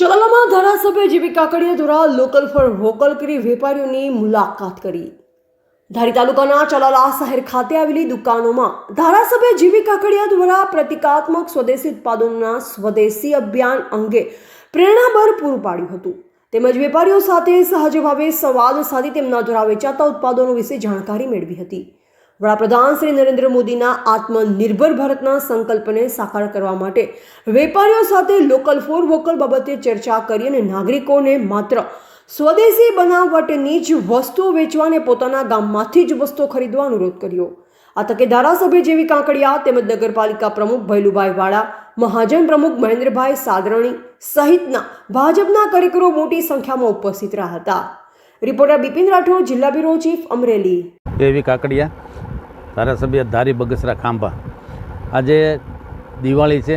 ચલાલામાં ધારાસભ્ય જીવી કાકડિયા દ્વારા લોકલ ફોર વોકલ કરી વેપારીઓની મુલાકાત કરી. ધારી તાલુકાના ચલાલા શહેર ખાતે આવેલી દુકાનોમાં ધારાસભ્ય જીવી કાકડિયા દ્વારા પ્રતિકાત્મક સ્વદેશી ઉત્પાદનોના સ્વદેશી અભિયાન અંગે પ્રેરણાભર પૂરું પાડ્યું હતું. તેમજ વેપારીઓ સાથે સહજભાવે સંવાદ સાધી તેમના દ્વારા વેચાતા ઉત્પાદનો વિશે જાણકારી મેળવી હતી. વડાપ્રધાન શ્રી નરેન્દ્ર મોદીના આત્મનિર્ભર ભારતના સંકલ્પને સાકાર કરવા માટે વેપારીઓ સાથે લોકલ ફોર વોકલ બાબતે ચર્ચા કરી અને નાગરિકોને માત્ર સ્વદેશી બનાવટની જ વસ્તુઓ વેચવા અને પોતાના ગામમાંથી જ વસ્તુઓ ખરીદવા અનુરોધ કર્યો. આ તકે ધારાસભ્ય જેવી કાંકડિયા તેમજ નગરપાલિકા પ્રમુખ ભૈલુભાઈ વાળા, મહાજન પ્રમુખ મહેન્દ્રભાઈ સાદરણી સહિતના ભાજપના કાર્યકરો મોટી સંખ્યામાં ઉપસ્થિત રહ્યા હતા. રિપોર્ટર બિપિન રાઠોડ, જિલ્લા બ્યુરો ચીફ અમરેલી. એવી કાકડિયા ધારાસભ્ય ધારી બગસરા ખાંભા. આજે દિવાળી છે.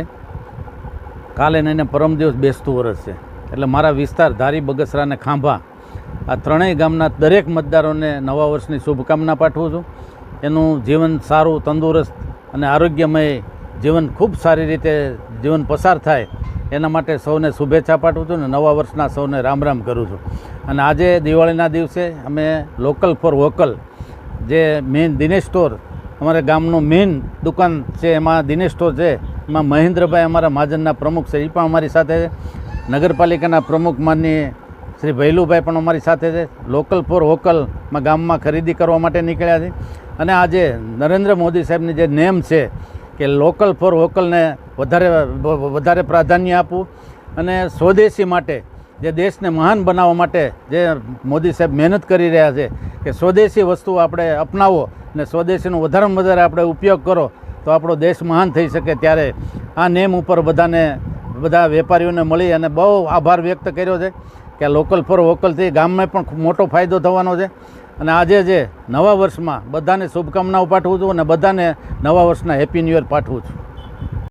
કાલે નહીં પરમ દિવસ બેસતું વરસ છે. એટલે મારા વિસ્તાર ધારી બગસરા અને ખાંભા. આ ત્રણેય ગામના દરેક મતદારોને નવા વર્ષની શુભકામના પાઠવું છું. એનું જીવન સારું, તંદુરસ્ત અને આરોગ્યમય જીવન ખૂબ સારી રીતે જીવન પસાર થાય એના માટે સૌને શુભેચ્છા પાઠવું છું ને નવા વર્ષના સૌને રામ રામ કરું છું. અને આજે દિવાળીના દિવસે અમે લોકલ ફોર વોકલ જે મેઇન દિનેશ સ્ટોર અમારા ગામનું મેઇન દુકાન છે, એમાં દિનેશ સ્ટોર છે. એમાં મહેન્દ્રભાઈ અમારા મહાજનના પ્રમુખ છે. એ પણ અમારી સાથે છે. નગરપાલિકાના પ્રમુખ માનની શ્રી ભૈલુભાઈ પણ અમારી સાથે છે. લોકલ ફોર વોકલમાં ગામમાં ખરીદી કરવા માટે નીકળ્યા છે. અને આજે નરેન્દ્ર મોદી સાહેબની જે નેમ છે કે લોકલ ફોર વોકલને વધારે વધારે પ્રાધાન્ય આપવું અને સ્વદેશી માટે જે દેશને મહાન બનાવવા માટે જે મોદી સાહેબ મહેનત કરી રહ્યા છે કે સ્વદેશી વસ્તુ આપણે અપનાવો અને સ્વદેશીનો વધારેમાં વધારે આપણે ઉપયોગ કરો, તો આપણો દેશ મહાન થઈ શકે ત્યારે આ નેમ ઉપર બધાને, બધા વેપારીઓને મળી અને બહુ આભાર વ્યક્ત કર્યો છે કે લોકલ ફોર વોકલથી ગામમાં પણ મોટો ફાયદો થવાનો છે. અને આજે જે નવા વર્ષમાં બધાને શુભકામનાઓ પાઠવું છું અને બધાને નવા વર્ષના હેપી ન્યૂ યર પાઠવું છું.